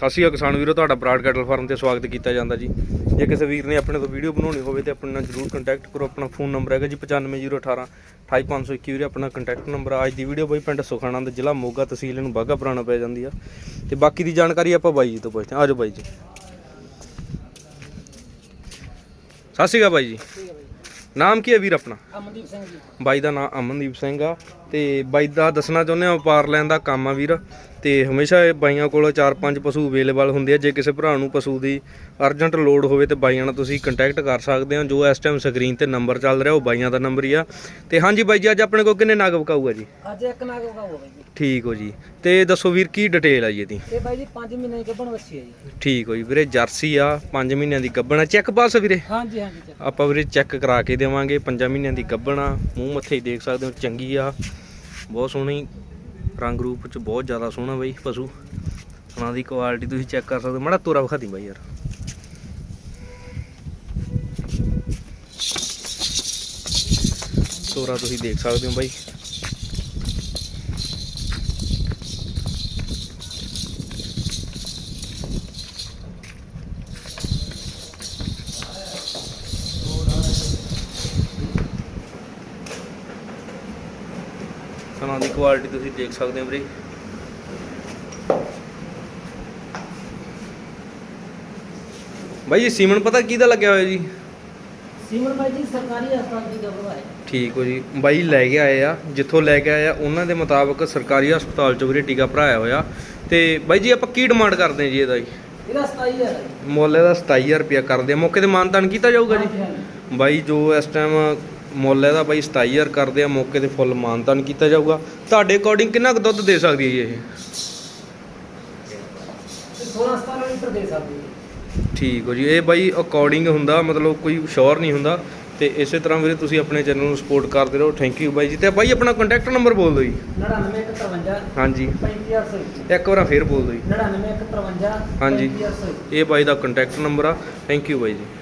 ਸਤਿ ਸ਼੍ਰੀ ਅਕਾਲ ਕਿਸਾਨ ਵੀਰੋ, ਤੁਹਾਡਾ ਬਰਾਡ ਕੈਟਲ ਫਾਰਮ ਤੇ ਸਵਾਗਤ ਕੀਤਾ ਜਾਂਦਾ ਜੀ। ਜੇ ਕਿਸੇ ਵੀਰ ਨੇ ਆਪਣੇ ਤੋਂ ਵੀਡੀਓ ਬਣਾਉਣੀ ਹੋਵੇ ਤੇ ਆਪਣੇ ਨਾਲ ਜਰੂਰ ਕੰਟੈਕਟ ਕਰੋ, ਆਪਣਾ ਫੋਨ ਨੰਬਰ ਹੈਗਾ ਜੀ 95018 28521 ਵੀਰੇ, ਆਪਣਾ ਕੰਟੈਕਟ ਨੰਬਰ ਆ। ਅੱਜ ਦੀ ਵੀਡੀਓ ਬਾਈ ਪਿੰਡ ਸੁਖਾਨੰਦ ਜ਼ਿਲ੍ਹਾ ਮੋਗਾ ਤਹਿਸੀਲ ਨੂੰ ਬਾਗਾ ਪੁਰਾਣਾ ਪੈ ਜਾਂਦੀ ਆ। ਤੇ ਬਾਕੀ ਦੀ ਜਾਣਕਾਰੀ ਆਪਾਂ ਬਾਈ ਜੀ ਤੋਂ ਪੁੱਛਦੇ ਹਾਂ। ਆਜੋ ਬਾਈ ਜੀ। ਸਤਿ ਸ਼੍ਰੀ ਅਕਾਲ ਬਾਈ ਜੀ। ਨਾਮ ਕੀ ਹੈ ਵੀਰ ਆਪਣਾ? ਅਮਨਦੀਪ ਸਿੰਘ ਜੀ। ਬਾਈ ਦਾ ਨਾਮ ਅਮਨਦੀਪ ਸਿੰਘ ਆ ਤੇ ਬਾਈ ਦਾ ਦੱਸਣਾ ਚਾਹੁੰਦੇ ਆ ਵਪਾਰ ਲੈਣ ਦਾ ਕੰਮ ਆ ਵੀਰ। ਤੇ ਹਮੇਸ਼ਾ ਇਹ ਬਾਈਆਂ ਕੋਲ 4-5 ਪਸ਼ੂ ਅਵੇਲੇਬਲ ਹੁੰਦੇ ਆ ਜੇ ਕਿਸੇ ਭਰਾ ਨੂੰ ਪਸ਼ੂ ਦੀ ਅਰਜੈਂਟ ਲੋਡ ਹੋਵੇ ਤੇ ਬਾਈਆਂ ਨਾਲ ਤੁਸੀਂ ਕੰਟੈਕਟ ਕਰ ਸਕਦੇ ਹੋ ਜੋ ਇਸ ਟਾਈਮ ਸਕਰੀਨ ਤੇ ਨੰਬਰ ਚੱਲ ਰਿਹਾ ਉਹ ਬਾਈਆਂ ਦਾ ਨੰਬਰ ਹੀ ਆ। ਤੇ ਹਾਂਜੀ ਬਾਈ ਜੀ ਅੱਜ ਆਪਣੇ ਕੋਲ ਕਿੰਨੇ ਨਗ ਵਿਕਾਊਗਾ ਜੀ? ਅੱਜ ਇੱਕ ਨਾਗ ਹੋ ਜੀ। ਠੀਕ ਹੋ ਜੀ। ਤੇ ਦੱਸੋ ਵੀਰ ਕੀ ਡਿਟੇਲ ਆ ਜੀ ਇਹਦੀ? ਇਹ ਬਾਈ ਜੀ 5 ਮਹੀਨੇ ਦੀ ਗੱਭਣ ਵੱਛੀ ਹੈ ਜੀ। ਠੀਕ ਹੋ ਜੀ ਵੀਰੇ ਜਰਸੀ ਆ 5 ਮਹੀਨਿਆਂ ਦੀ ਗੱਬਣਾ ਚੈੱਕ ਪਾਸ ਆ ਵੀਰੇ? ਹਾਂਜੀ ਹਾਂਜੀ ਆਪਾਂ ਵੀਰੇ ਚੈੱਕ ਕਰਾ ਕੇ ਦੇਵਾਂਗੇ 5 ਮਹੀਨਿਆਂ ਦੀ ਗੱਬਣਾ ਮੂੰਹ ਮੱਥੇ ਹੀ ਦੇਖ ਸਕਦੇ ਹੋ, ਚੰਗੀ ਆ। ਬਹੁਤ ਸੋਹਣੀ, ਰੰਗ ਰੂਪ ਚ ਬਹੁਤ ਜ਼ਿਆਦਾ ਸੋਹਣਾ ਬਈ, ਪਸ਼ੂ। ਉਹਨਾਂ ਦੀ ਕੁਆਲਿਟੀ ਤੁਸੀਂ ਚੈੱਕ ਕਰ ਸਕਦੇ ਹੋ। ਮੜਾ ਤੋਰਾ ਵਿਖਾਦੀ ਬਾਈ ਯਾਰ। ਤੋਰਾ ਤੁਸੀਂ ਦੇਖ ਸਕਦੇ ਹੋ ਬਾਈ। ਉਹਨਾਂ ਦੀ ਕੁਆਲਿਟੀ ਤੁਸੀਂ ਦੇਖ ਸਕਦੇ ਹੋ ਵੀਰੇ। ਬਾਈ ਇਹ ਸੀਮਨ ਪਤਾ ਕਿਹਦਾ ਲੱਗਿਆ ਹੋਇਆ ਜੀ? ਸੀਮਨ ਬਾਈ ਜੀ ਸਰਕਾਰੀ ਹਸਪਤਾਲ ਦੀ ਗੱਭਣ ਹੈ। ਠੀਕ ਹੋ ਜੀ। ਬਾਈ ਲੈ ਕੇ ਆਏ ਆ ਜਿੱਥੋਂ ਲੈ ਕੇ ਆਏ ਆ ਉਹਨਾਂ ਦੇ ਮੁਤਾਬਕ ਸਰਕਾਰੀ ਹਸਪਤਾਲ ਚੋਂ ਵੀਰੇ ਟੀਕਾ ਭਰਾਇਆ ਹੋਇਆ। ਤੇ ਬਾਈ ਜੀ ਆਪਾਂ ਕੀ ਡਿਮਾਂਡ ਕਰਦੇ ਹਾਂ ਜੀ ਇਹਦਾ ਜੀ? ਇਹਦਾ 27000 ਹੈ ਜੀ। ਮੁੱਲ ਇਹਦਾ 27000 ਰੁਪਇਆ ਕਰਦੇ ਆ। ਮੌਕੇ ਤੇ ਮਾਨਤਾਨ ਕੀਤਾ ਜਾਊਗਾ ਜੀ। ਬਾਈ ਜੋ ਇਸ ਟਾਈਮ ਮੁੱਲ ਇਹਦਾ ਬਾਈ 27000 ਕਰਦੇ ਆ ਮੌਕੇ ਤੇ ਫੁੱਲ ਮਾਨਤਾਨ ਕੀਤਾ ਜਾਊਗਾ। ਤੁਹਾਡੇ ਅਕੋਰਡਿੰਗ ਕਿੰਨਾ ਕੁ ਦੁੱਧ ਦੇ ਸਕਦੀ ਹੈ ਜੀ ਇਹ? ਤੇ 16 17 ਲੀਟਰ ਦੇ ਸਕਦੀ ਹੈ। ਠੀਕ ਹੋ ਜੀ ਇਹ ਬਾਈ ਅਕੋਰਡਿੰਗ ਹੁੰਦਾ ਮਤਲਬ ਕੋਈ ਸ਼ੋਰ ਨਹੀਂ ਹੁੰਦਾ। ਤੇ ਇਸੇ ਤਰ੍ਹਾਂ ਵੀਰੇ ਤੁਸੀਂ ਆਪਣੇ ਚੈਨਲ ਨੂੰ ਸਪੋਰਟ ਕਰਦੇ ਰਹੋ। ਥੈਂਕ ਯੂ ਬਾਈ ਜੀ। ਤੇ ਬਾਈ ਆਪਣਾ ਕੰਟੈਕਟ ਨੰਬਰ ਬੋਲ ਦਿਓ ਜੀ। 99153 ਹਾਂਜੀ। 35801 ਇੱਕ। ਵਾਰ ਫੇਰ ਬੋਲ ਦਿਓ ਜੀ। 99153 ਹਾਂਜੀ। 35801 ਇਹ ਬਾਈ ਦਾ ਕੰਟੈਕਟ ਨੰਬਰ ਆ। ਥੈਂਕ ਯੂ ਬਾਈ ਜੀ।